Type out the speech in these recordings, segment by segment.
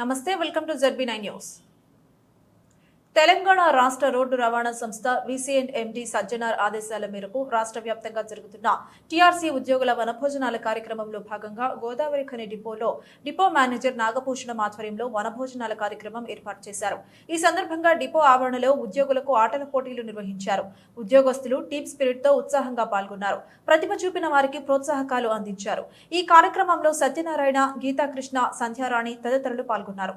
నమస్తే welcome to ZB nine news. Telangana రాష్ట్ర road రవాణా సంస్థ విసిఎండ్ ఎండి సజ్జనార్ ఆదేశాల మేరకు రాష్ట్ర వ్యాప్తంగా జరుగుతున్న టీఆర్సీ ఉద్యోగుల వనభోజనాల కార్యక్రమంలో భాగంగా గోదావరి ఖని డిపోలో డిపో మేనేజర్ నాగభూషణం ఆధ్వర్యంలో వనభోజనాల కార్యక్రమం ఏర్పాటు చేశారు. ఈ సందర్భంగా డిపో ఆవరణలో ఉద్యోగులకు ఆటల పోటీలు నిర్వహించారు. ఉద్యోగస్తులు టీమ్ స్పిరిట్తో ఉత్సాహంగా పాల్గొన్నారు. ప్రతిభ చూపిన వారికి ప్రోత్సాహకాలు అందించారు. ఈ కార్యక్రమంలో సత్యనారాయణ గీతాకృష్ణ సంధ్యారాణి తదితరులు పాల్గొన్నారు.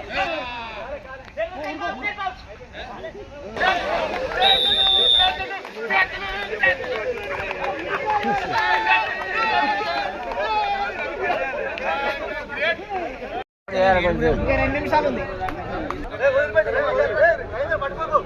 రెండు నిమిషాలు ఉంది పట్టుకో.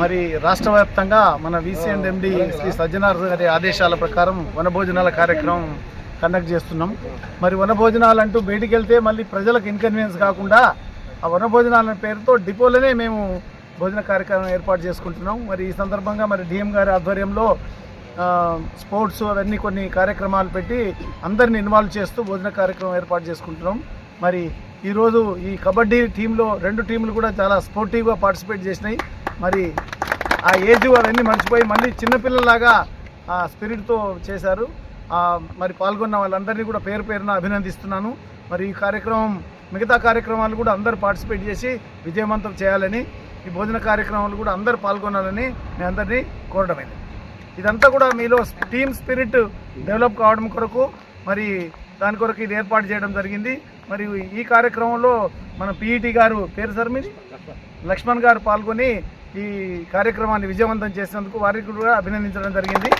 మరి రాష్ట్ర వ్యాప్తంగా మన వీసీ ఎండి శ్రీ సజ్జనార్ గారి ఆదేశాల ప్రకారం వనభోజనాల కార్యక్రమం కండక్ట్ చేస్తున్నాం. మరి వనభోజనాలు అంటూ బయటికి వెళ్తే మళ్ళీ ప్రజలకు ఇన్కన్వీనియన్స్ కాకుండా ఆ వనభోజనాల పేరుతో డిపోలోనే మేము భోజన కార్యక్రమం ఏర్పాటు చేసుకుంటున్నాం. మరి ఈ సందర్భంగా మరి డిఎం గారి ఆధ్వర్యంలో స్పోర్ట్స్ అవన్నీ కొన్ని కార్యక్రమాలు పెట్టి అందరిని ఇన్వాల్వ్ చేస్తూ భోజన కార్యక్రమం ఏర్పాటు చేసుకుంటున్నాం. మరి ఈరోజు ఈ కబడ్డీ టీంలో రెండు టీంలు కూడా చాలా స్పోర్టివ్గా పార్టిసిపేట్ చేసినాయి. మరి ఆ ఏజ్ అవన్నీ మర్చిపోయి మళ్ళీ చిన్నపిల్లలాగా ఆ స్పిరిట్తో చేశారు. మరి పాల్గొన్న వాళ్ళందరినీ కూడా పేరు పేరున అభినందిస్తున్నాను. మరి ఈ కార్యక్రమం మిగతా కార్యక్రమాలు కూడా అందరూ పార్టిసిపేట్ చేసి విజయవంతం చేయాలని ఈ భోజన కార్యక్రమాలు కూడా అందరూ పాల్గొనాలని మీ అందరినీ కోరడమైంది. ఇదంతా కూడా మీలో టీమ్ స్పిరిట్ డెవలప్ కావడం కొరకు మరి దాని కొరకు ఇది ఏర్పాటు చేయడం జరిగింది. మరి ఈ కార్యక్రమంలో మన పిఈటి గారు పేరు సార్ లక్ష్మణ్ గారు పాల్గొని ఈ కార్యక్రమాన్ని విజయవంతం చేసినందుకు వారికి కూడా అభినందించడం జరిగింది.